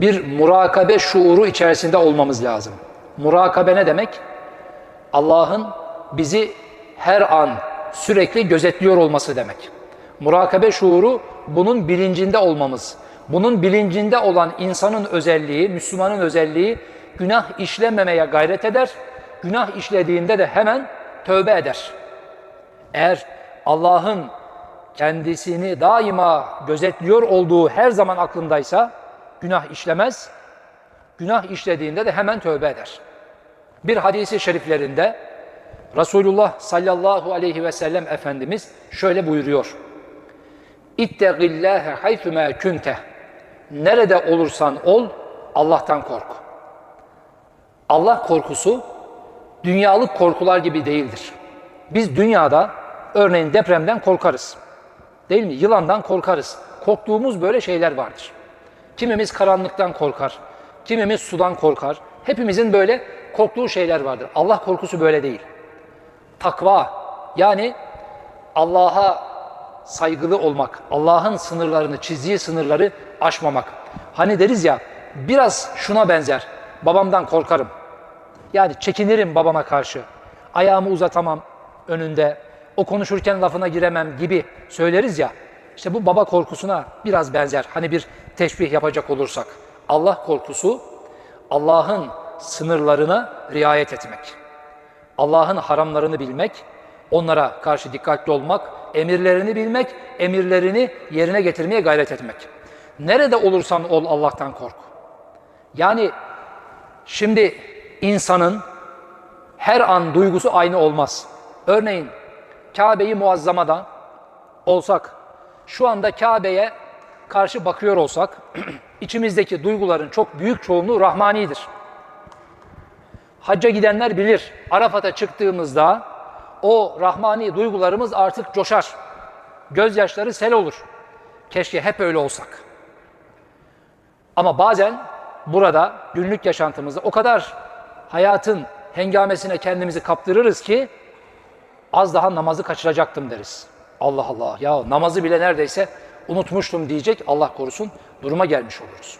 bir murakabe şuuru içerisinde olmamız lazım. Murakabe ne demek? Allah'ın bizi her an sürekli gözetliyor olması demek. Murakabe şuuru bunun bilincinde olmamız. Bunun bilincinde olan insanın özelliği, Müslümanın özelliği günah işlememeye gayret eder. Günah işlediğinde de hemen tövbe eder. Eğer Allah'ın kendisini daima gözetliyor olduğu her zaman aklındaysa günah işlemez. Günah işlediğinde de hemen tövbe eder. Bir hadisi şeriflerinde Resulullah sallallahu aleyhi ve sellem Efendimiz şöyle buyuruyor. İttegillâhe haythumâ künte. Nerede olursan ol Allah'tan kork. Allah korkusu dünyalık korkular gibi değildir. Biz dünyada örneğin depremden korkarız. Değil mi? Yılandan korkarız. Korktuğumuz böyle şeyler vardır. Kimimiz karanlıktan korkar. Kimimiz sudan korkar. Hepimizin böyle korktuğu şeyler vardır. Allah korkusu böyle değil. Takva yani Allah'a saygılı olmak, Allah'ın sınırlarını, çizdiği sınırları aşmamak. Hani deriz ya, biraz şuna benzer. Babamdan korkarım. Yani çekinirim babama karşı. Ayağımı uzatamam önünde. O konuşurken lafına giremem gibi söyleriz ya. İşte bu baba korkusuna biraz benzer. Hani bir teşbih yapacak olursak. Allah korkusu Allah'ın sınırlarına riayet etmek. Allah'ın haramlarını bilmek, onlara karşı dikkatli olmak, emirlerini bilmek, emirlerini yerine getirmeye gayret etmek. Nerede olursan ol Allah'tan kork. Yani şimdi insanın her an duygusu aynı olmaz. Örneğin Kabe'yi muazzamada olsak, şu anda Kabe'ye karşı bakıyor olsak, içimizdeki duyguların çok büyük çoğunluğu rahmanidir. Hacca gidenler bilir. Arafat'a çıktığımızda o rahmani duygularımız artık coşar. Gözyaşları sel olur. Keşke hep öyle olsak. Ama bazen burada günlük yaşantımızda o kadar hayatın hengamesine kendimizi kaptırırız ki az daha namazı kaçıracaktım deriz. Allah Allah ya namazı bile neredeyse unutmuştum diyecek Allah korusun duruma gelmiş oluruz.